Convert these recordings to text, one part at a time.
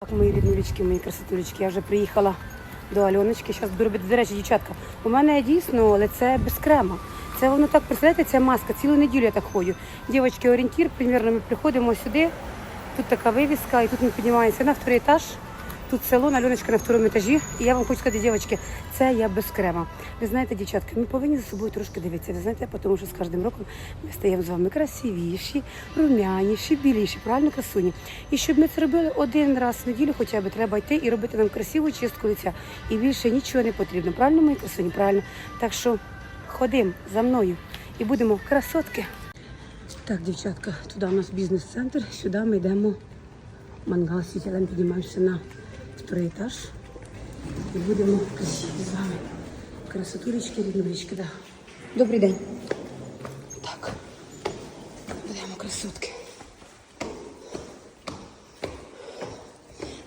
Так, мої ріднулечки, мої красотулечки, я вже приїхала до Альоночки. Зараз буду робити, до речі, дівчатка. У мене дійсно лице без крема. Це воно так, представляєте, ця маска. Цілу неділю я так ходжу. Дівчатки, орієнтір, примірно, ми приходимо сюди. Тут така вивіска, і тут ми піднімаємося на второй етаж. Тут салон, Альоночка на второму етажі. І я вам хочу сказати, дівчатки, це я без крема. Ви знаєте, дівчатка, ми повинні за собою трошки дивитися. Ви знаєте, тому що з кожним роком ми стаємо з вами красивіші, румяніші, біліші, правильно красуні. І щоб ми це робили один раз в неділю, хоча б треба йти і робити нам красиву чистку лиця. І більше нічого не потрібно. Правильно, мої красуні? Правильно. Так що ходимо за мною і будемо красотки. Так, дівчатка, туди у нас бізнес-центр, сюди ми йдемо мангал світілем, піднімаємося на второй етаж і будемо з вами. Красотулечки, ріднулечки, да. Добрий день. Так, будемо красотки.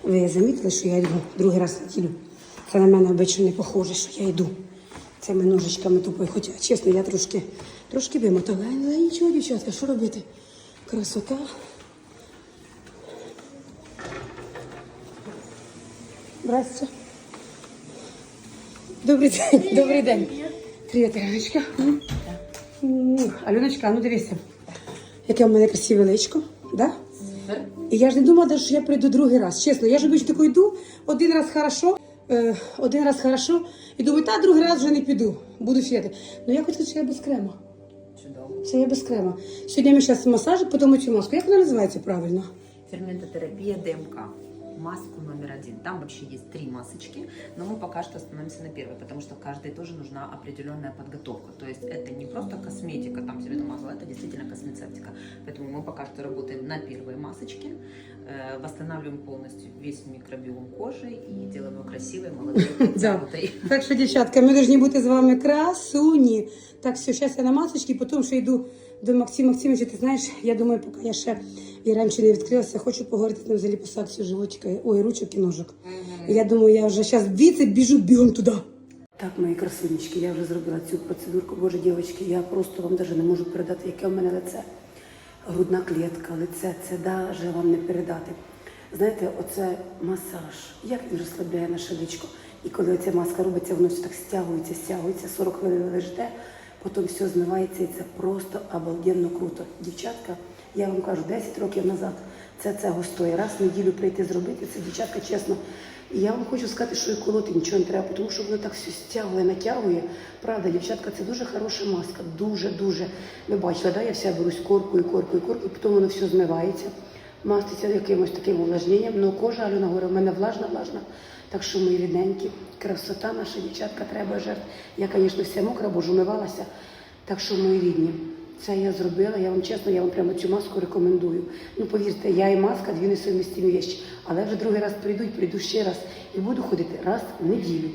Ви замітили, що я йду другий раз неділю? Це на мене обично не похоже, що я йду цими ножичками тупою. Хоча, чесно, я трошки, трошки вимотала. Але нічого, дівчатка, що робити? Красота. Здрасте. Добрий день. Добрий день. Привіт, Іриночка. Альоночка, а ну дивися. Яке в мене красиве личко, да? І я ж не думала, що я прийду другий раз. Чесно, я ж обично тако йду, один раз хорошо, е, один раз хорошо, і думаю, та другий раз вже не піду, буду фіти. Ну я хочу, що я без крема. Чудово. Це я без крема. Сьогодні ми зараз масаж, потім цю маску. Як вона називається правильно? Ферментотерапия ДМК. Маску номер один. Там вообще есть три масочки, но мы пока что остановимся на первой, потому что каждой тоже нужна определенная подготовка. То есть это не просто косметика, там себе намазала, это действительно космецевтика. Поэтому мы пока что работаем на первой масочке, э, восстанавливаем полностью весь микробиом кожи и делаем ее красивой, молодой, Да. подтянутой. Так що, дівчатка, ми повинні бути з вами красуні. Так, все, зараз я на масочці, потім ще йду до Максима Максимовича. Ти знаєш, я думаю, поки я ще і раніше не відкрилася, хочу поговорити ним взагалі по сакцію животика, ой, ручок і ножок. І я думаю, я вже зараз віце біжу бігом туди. Так, мої красунечки, я вже зробила цю процедурку. Боже, дівчатки, я просто вам навіть не можу передати, яке в мене лице. Грудна клітка, лице, це навіть вам не передати. Знаєте, оце масаж, як він розслабляє наше личко. І коли ця маска робиться, воно все так стягується, стягується, 40 хвилин лежите, потім все змивається і це просто обалденно круто. Дівчатка, я вам кажу, 10 років назад це цього стоїть. Раз в неділю прийти зробити це, дівчатка, чесно. І я вам хочу сказати, що і колоти нічого не треба, тому що воно так все стягує, натягує. Правда, дівчатка, це дуже хороша маска, дуже-дуже. Ви бачили, да? я вся берусь коркою, коркою, коркою, потім воно все змивається маститься якимось таким увлажненням, але кожа Альона говорить, в мене влажна, влажна. Так що мої рідненькі, красота наша дівчатка треба жертв. Я, звісно, вся мокра, бо ж умивалася. Так що, мої рідні, це я зробила. Я вам чесно, я вам прямо цю маску рекомендую. Ну повірте, я і маска дві несумістимі вещі. Але вже другий раз прийду і прийду ще раз і буду ходити раз в неділю.